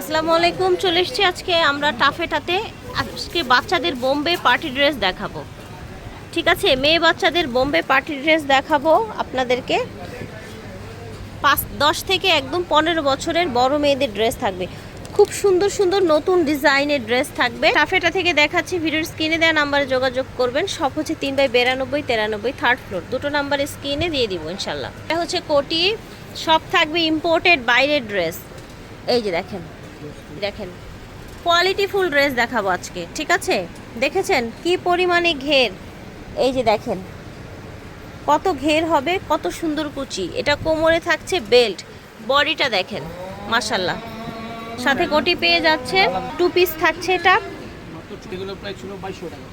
আসসালামু আলাইকুম, চলে এসেছি আজকে আমরা টাফেটাতে। আজকে বাচ্চাদের বোম্বে পার্টি ড্রেস দেখাবো। ঠিক আছে, মেয়ে বাচ্চাদের বোম্বে পার্টি ড্রেস দেখাবো আপনাদেরকে। পাঁচ, দশ থেকে একদম পনেরো বছরের বড় মেয়েদের ড্রেস থাকবে। খুব সুন্দর সুন্দর নতুন ডিজাইনের ড্রেস থাকবে। টাফেটা থেকে দেখাচ্ছি, ভিডিওর স্ক্রিনে দেওয়া নাম্বারে যোগাযোগ করবেন। সব হচ্ছে তিন বাই বিরানব্বই, তেরানব্বই থার্ড ফ্লোর দুটো নাম্বারে স্ক্রিনে দিয়ে দিব, ইনশাল্লাহ। হচ্ছে কোটি। সব থাকবে ইম্পোর্টেড বাইরের ড্রেস। এই যে দেখেন। দেখেন কোয়ালিটি ফুল ড্রেস দেখাবো আজকে, ঠিক আছে? দেখেছেন কি পরিমাণে ঘের? এই যে দেখেন, কত ঘের হবে, কত সুন্দর কুচি। এটা কোমরে থাকছে বেল্ট বডিটা দেখেন মাশাল্লাহ সাথে কোটি পেয়ে যাচ্ছে টু পিস থাকছে এটা।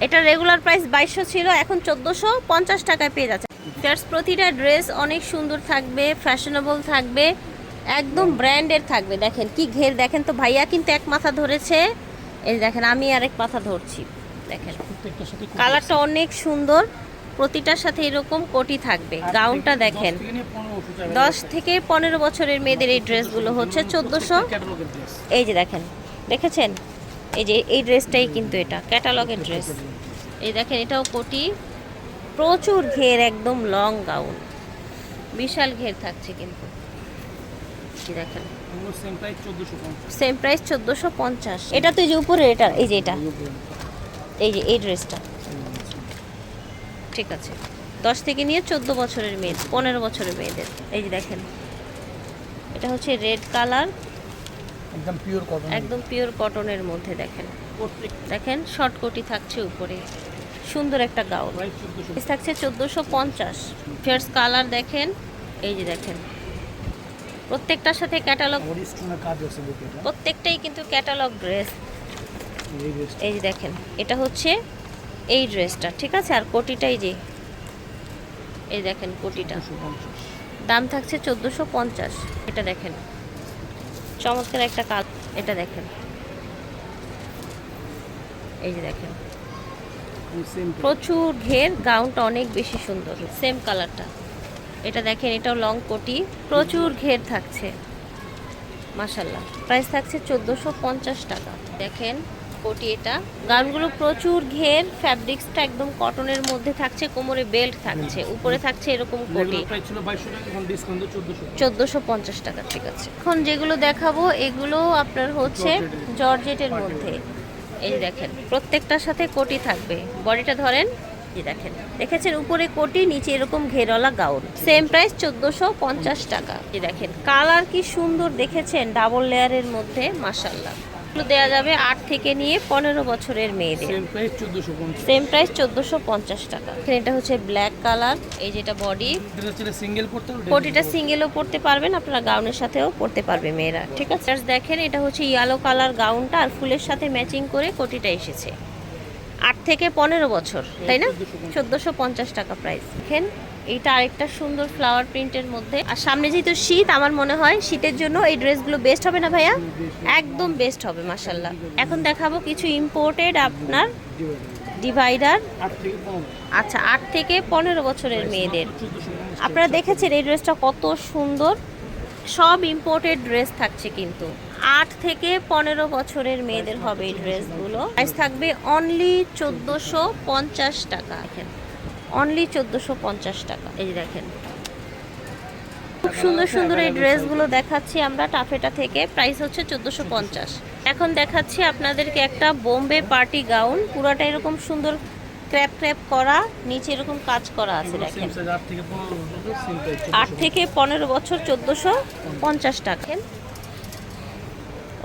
এটা রেগুলার প্রাইস বাইশশো ছিল, এখন চোদ্দোশো পঞ্চাশ টাকায় পেয়ে যাচ্ছে। প্রতিটা ড্রেস অনেক সুন্দর থাকবে ফ্যাশনেবল থাকবে। একদম ব্র্যান্ডের থাকবে। দেখেন কি ঘের দেখেন তো ভাইয়া কিন্তু এক মাথা ধরেছে। এই দেখেন আমি আরেক মাথা ধরছি। দেখেন কালারটা অনেক সুন্দর। প্রতিটার সাথে এরকম কোটি থাকবে। গাউনটা দেখেন দশ থেকে পনেরো বছরের মেয়েদের এই ড্রেসগুলো হচ্ছে চোদ্দোশো। এই যে দেখেন দেখেছেন? এই যে এই ড্রেসটাই কিন্তু এটা ক্যাটালগের ড্রেস। এই দেখেন এটাও কোটি। প্রচুর ঘের একদম লং গাউন। বিশাল ঘের থাকছে কিন্তু। এই দেখেন? সেম প্রাইস চোদ্দোশো পঞ্চাশ। এটা তো এই যে উপরে এটা এই যে এটা। এই যে এই ড্রেসটা ঠিক আছে। দশ থেকে নিয়ে চোদ্দ বছরের মেয়ে পনেরো বছরের মেয়েদের। এই যে দেখেন। এটা হচ্ছে রেড কালার একদম পিওর কটন একদম পিওর কটনের মধ্যে দেখেন। দেখেন শর্ট কোটি থাকছে উপরে। সুন্দর একটা গাউন থাকছে চোদ্দোশো পঞ্চাশ। ফেয়ার্স কালার দেখেন। এই যে দেখেন। প্রত্যেকটার সাথে ক্যাটালগ প্রত্যেকটাই কিন্তু ক্যাটালগ ড্রেস এই যে দেখেন এটা হচ্ছে এই ড্রেসটা ঠিক আছে? আর কোটিটাই যে এই দেখেন কোটিটা। দাম থাকছে চোদ্দোশো পঞ্চাশ। এটা দেখেন। চমৎকার একটা কাল এটা দেখেন। এই যে দেখেন। প্রচুর ঘের গাউনটা অনেক বেশি সুন্দর। সেম কালারটা এটা দেখেন এটাও লং কোটি। প্রচুর ঘের থাকছে। মাসাল্লাহ প্রাইস থাকছে চোদ্দোশো পঞ্চাশ টাকা। দেখেন কোটি এটা। গাউনগুলো প্রচুর ঘের। ফ্যাব্রিক্সটা একদম কটনের মধ্যে থাকছে কোমরে বেল্ট থাকছে। উপরে থাকছে এরকম কোটি। চোদ্দোশো। পঞ্চাশ টাকা ঠিক আছে। এখন যেগুলো দেখাবো এগুলো আপনার হচ্ছে। জর্জেটের মধ্যে। এই দেখেন প্রত্যেকটার সাথে কোটি থাকবে। বডিটা ধরেন এই দেখেন। দেখেছেন উপরে কোটি নিচে এরকম ঘেরওয়ালা গাউন। সেম প্রাইস চোদ্দোশো পঞ্চাশ টাকা। এই দেখেন কালার কি সুন্দর দেখেছেন ডাবল লেয়ারের মধ্যে মাসাল্লাহ এগুলো দেওয়া যাবে আট থেকে নিয়ে পনেরো বছরের মেয়েদের। সেম প্রাইস চোদ্দোশো পঞ্চাশ। সেম প্রাইস চোদ্দোশো পঞ্চাশ টাকা। এখানে এটা হচ্ছে ব্ল্যাক কালার এই যেটা বডি সিঙ্গেল পড়তে কোটিটা সিঙ্গেলও পড়তে পারবেন আপনারা গাউনের সাথেও পড়তে পারবে মেয়েরা ঠিক আছে? দেখেন এটা হচ্ছে ইয়েলো কালার গাউনটা আর ফুলের সাথে ম্যাচিং করে কোটিটা এসেছে। আট থেকে পনেরো বছর তাই না? চোদ্দোশো পঞ্চাশ টাকা প্রাইস দেখেন এইটা আরেকটা সুন্দর ফ্লাওয়ার প্রিন্টের মধ্যে। আর সামনে যেহেতু শীত আমার মনে হয় শীতের জন্য এই ড্রেসগুলো বেস্ট হবে না ভাইয়া? একদম বেস্ট হবে মাসাল্লাহ এখন দেখাবো কিছু ইম্পোর্টেড আপনার ডিভাইডার আচ্ছা আট থেকে পনেরো বছরের মেয়েদের। আপনারা দেখেছেন এই ড্রেসটা কত সুন্দর? সব ইম্পোর্টেড ড্রেস থাকছে কিন্তু। আট থেকে পনেরো বছরের মেয়েদের হবে এই ড্রেসগুলো প্রাইস থাকবে অনলি চোদ্দোশো পঞ্চাশ টাকা। দেখেন অনলি চোদ্দোশো পঞ্চাশ টাকা। এই দেখেন, খুব সুন্দর সুন্দর এই ড্রেসগুলো দেখাচ্ছি আমরা টাফেটা থেকে। প্রাইস হচ্ছে চোদ্দোশো পঞ্চাশ। এখন দেখাচ্ছি আপনাদেরকে একটা বোম্বে পার্টি গাউন পুরাটা এরকম সুন্দর ক্র্যাপ ক্র্যাপ করা নিচে এরকম কাজ করা আছে দেখেন। আট থেকে পনেরো বছর চোদ্দোশো পঞ্চাশ টাকা।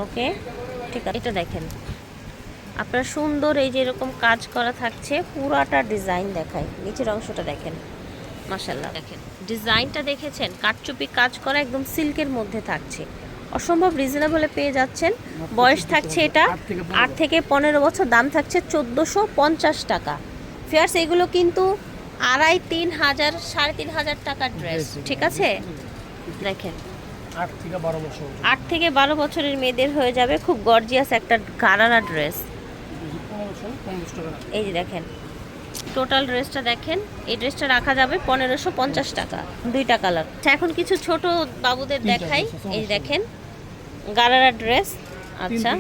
ওকে ঠিক আছে। এটা দেখেন। আপনার সুন্দর এই যে এরকম কাজ করা থাকছে পুরাটা ডিজাইন দেখায় নিচের অংশটা দেখেন। মাসাল্লাহ দেখেন ডিজাইনটা দেখেছেন? কাটচুপি কাজ করা একদম সিল্কের মধ্যে থাকছে। অসম্ভব রিজনেবলে পেয়ে যাচ্ছেন। বয়স থাকছে এটা। আট থেকে পনেরো বছর দাম থাকছে চোদ্দোশো পঞ্চাশ টাকা। ফেয়ার্স এগুলো কিন্তু আড়াই তিন হাজার সাড়ে তিন হাজার টাকার ড্রেস ঠিক আছে? দেখেন। আট থেকে বারো বছরের মেয়েদের হয়ে যাবে খুব গর্জিয়াস একটা গারারা ড্রেস। এই যে দেখেন টোটাল ড্রেসটা দেখেন এই ড্রেসটা রাখা যাবে পনেরোশো পঞ্চাশ টাকা দুইটা কালার। আচ্ছা এখন কিছু ছোট বাবুদের দেখাই এই দেখেন গারারা ড্রেস আচ্ছা।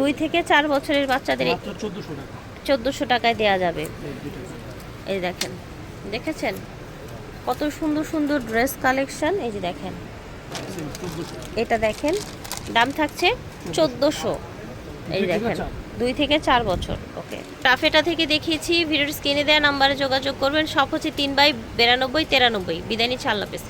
দুই থেকে চার বছরের বাচ্চাদের চোদ্দোশো টাকায় দেওয়া যাবে। এই দেখেন। দেখেছেন? কত সুন্দর সুন্দর ড্রেস কালেকশন। এই যে দেখেন। এটা দেখেন। দাম থাকছে চোদ্দোশো। এই দেখেন। দুই থেকে চার বছর। ওকে। টাফেটা থেকে দেখিয়েছি। ভিডিওর স্ক্রিনে দেওয়া নাম্বারে যোগাযোগ করবেন। সব হচ্ছে তিন বাই বিরানব্বই তেরানব্বই। আল্লাহ হাফেজ।